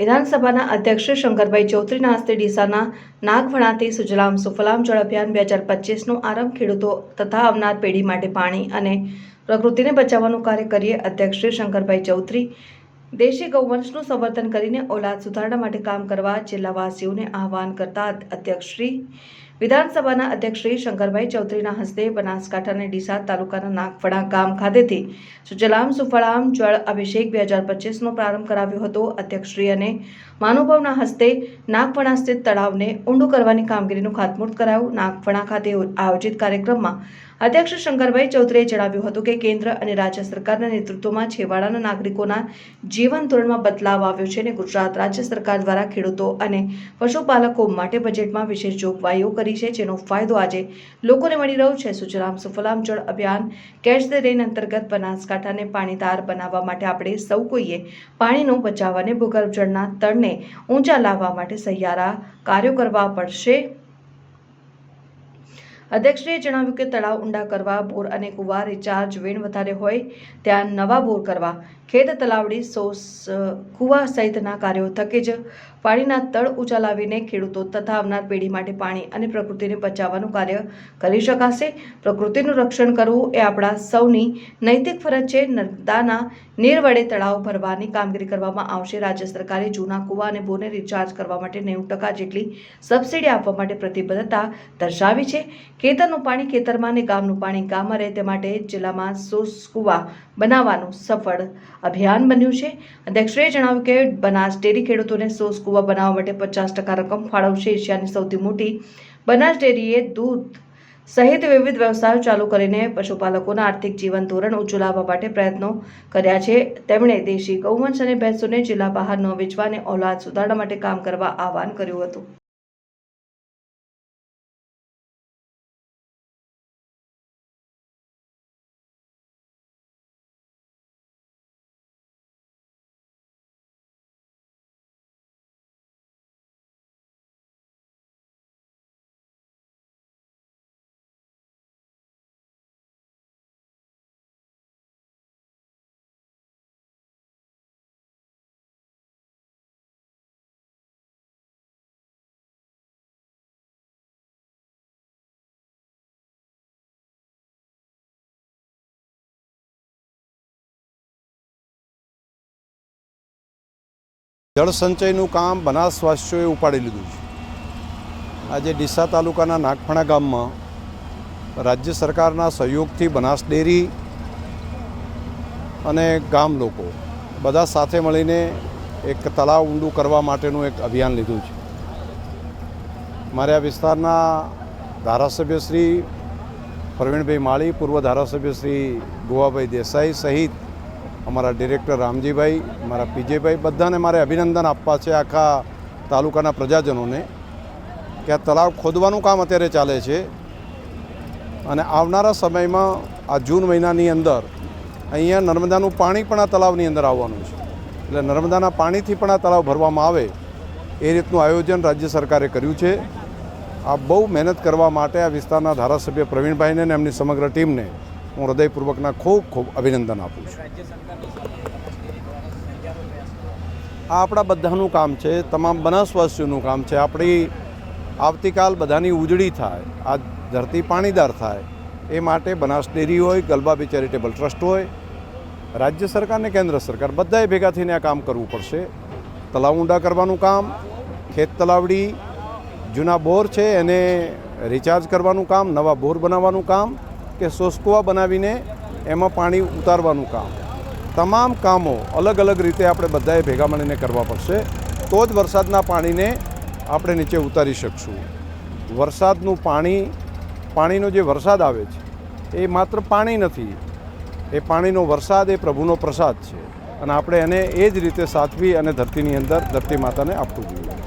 વિધાનસભાના અધ્યક્ષ શંકરભાઈ ચૌધરીના હસ્તે ડીસાના નાગવણાથી સુજલામ સુફલામ જળ અભિયાન બે હજાર પચીસનો આરંભ ખેડૂતો તથા આવનાર પેઢી માટે પાણી અને પ્રકૃતિને બચાવવાનું કાર્ય કરીએ અધ્યક્ષ શંકરભાઈ ચૌધરી. દેશી ગૌવંશનું સંવર્ધન કરીને ઓલાદ સુધારણા માટે કામ કરવા જિલ્લાવાસીઓને આહવાન કરતા અધ્યક્ષ શ્રી વિધાનસભાના અધ્યક્ષ શ્રી શંકરભાઈ ચૌધરીના હસ્તે બનાસકાંઠા અને ડીસા તાલુકાના નાગફળા ગામ ખાતેથી સુજલામ સુફળામ જળ અભિષેક બે હજાર પચીસનો પ્રારંભ કરાવ્યો હતો. અધ્યક્ષશ્રી અને મહાનુભાવના હસ્તે નાગફણા સ્થિત તળાવને ઊંડું કરવાની કામગીરીનું ખાતમુહૂર્ત કરાયું. નાગફણા ખાતે આયોજિત કાર્યક્રમમાં અધ્યક્ષ શંકરભાઈ ચૌધરીએ જણાવ્યું હતું કે કેન્દ્ર અને રાજ્ય સરકારના નેતૃત્વમાં છેવાડાના નાગરિકોના જીવન ધોરણમાં બદલાવ આવ્યો છે અને ગુજરાત રાજ્ય સરકાર દ્વારા ખેડૂતો અને પશુપાલકો માટે બજેટમાં વિશેષ જોગવાઈઓ કરી છે, જેનો ફાયદો આજે લોકોને મળી રહ્યો છે. સુજરામ સુફલામ જળ અભિયાન કેચ ધ રેન અંતર્ગત બનાસકાંઠાને પાણીદાર બનાવવા માટે આપણે સૌ કોઈએ પાણીનો બચાવ અને ભૂગર્ભ જળના તળને ઊંચા લાવવા માટે સહિયારા કાર્યો કરવા પડશે. અધ્યક્ષશ્રીએ જણાવ્યું કે તળાવ ઊંડા કરવા બોર અને કુવા રિચાર્જ વેણ વધારે હોય ત્યાં નવા બોર કરવા ખેત તલાવડી અ, કુવા સહિતના કાર્યો થકે જ પાણીના તળ ઊંચા લાવીને ખેડૂતો તથા આવનાર પેઢી માટે પાણી અને પ્રકૃતિને બચાવવાનું કાર્ય કરી શકાશે. પ્રકૃતિનું રક્ષણ કરવું એ આપણા સૌની નૈતિક ફરજ છે. નર્મદાના નીર વડે તળાવ ભરવાની કામગીરી કરવામાં આવશે. રાજ્ય સરકારે જૂના કુવા અને બોરને રિચાર્જ કરવા માટે નેવું ટકા જેટલી સબસિડી આપવા માટે પ્રતિબદ્ધતા દર્શાવી છે. ખેતરનું પાણી ખેતરમાં અને ગામનું પાણી ગામમાં રહે તે માટે જિલ્લામાં સોસ કુવા બનાવવાનું સફળ અભિયાન બન્યું છે. અધ્યક્ષે જણાવ્યું કે બનાસ ડેરી ખેડૂતોને સોસ કુવા બનાવવા માટે પચાસ ટકા રકમ ફાળવશે. એશિયાની સૌથી મોટી બનાસ ડેરીએ દૂધ સહિત વિવિધ વ્યવસાયો ચાલુ કરીને પશુપાલકોના આર્થિક જીવન ધોરણ ઊંચું લાવવા માટે પ્રયત્નો કર્યા છે. તેમણે દેશી ગૌવંશ અને ભેંસોને જિલ્લા બહાર ન વેચવા અને ઓલાદ સુધારણા માટે કામ કરવા આહવાન કર્યું હતું. જળ સંચયનું કામ બનાસવાસીઓએ ઉપાડી લીધું છે. આજે ડીસા તાલુકાના નાગફણા ગામમાં રાજ્ય સરકારના સહયોગથી બનાસ ડેરી અને ગામ લોકો બધા સાથે મળીને એક તળાવ ઊંડું કરવા માટેનું એક અભિયાન લીધું છે. મારે આ વિસ્તારના ધારાસભ્ય શ્રી પ્રવીણભાઈ માળી, પૂર્વ ધારાસભ્ય શ્રી ગોવાભાઈ દેસાઈ સહિત અમારા ડિરેક્ટર રામજીભાઈ મારા પીજેભાઈ બધાને મારે અભિનંદન આપવા છે આખા તાલુકાના પ્રજાજનોને કે આ તળાવ ખોદવાનું કામ અત્યારે ચાલે છે. અને આવનારા સમયમાં આ જૂન મહિનાની અંદર અહીંયા નર્મદાનું પાણી પણ આ તળાવની અંદર આવવાનું છે. એટલે નર્મદાના પાણીથી પણ આ તળાવ ભરવામાં આવે એ રીતનું આયોજન રાજ્ય સરકારે કર્યું છે. આ બહુ મહેનત કરવા માટે આ વિસ્તારના ધારાસભ્ય પ્રવીણભાઈને અને એમની સમગ્ર ટીમને હું હૃદયપૂર્વકના ખૂબ ખૂબ અભિનંદન આપું છું. આ આપણા બધાનું કામ છે, તમામ બનાસવાસીઓનું કામ છે. આપણી આવતીકાલ બધાની ઉજળી થાય, આ ધરતી પાણીદાર થાય, એ માટે બનાસ ડેરી હોય, ગલબાબી ચેરિટેબલ ટ્રસ્ટ હોય, રાજ્ય સરકાર ને કેન્દ્ર સરકાર બધાએ ભેગા થઈને આ કામ કરવું પડશે. તલાવ ઊંડા કરવાનું કામ, ખેત તલાવડી, જૂના બોર છે એને રિચાર્જ કરવાનું કામ, નવા બોર બનાવવાનું કામ કે સોસકુવા બનાવીને એમાં પાણી ઉતારવાનું કામ. તમામ કામો અલગ અલગ રીતે આપણે બધાએ ભેગા મળીને કરવા પડશે. તો જ વરસાદના પાણીને આપણે નીચે ઉતારી શકશું. વરસાદનું પાણી, પાણીનો જે વરસાદ આવે છે, એ માત્ર પાણી નથી. એ પાણીનો વરસાદ, એ પ્રભુનો પ્રસાદ છે. અને આપણે એને એ જ રીતે સાચવી અને ધરતીની અંદર ધરતી માતાને આપવું જોઈએ.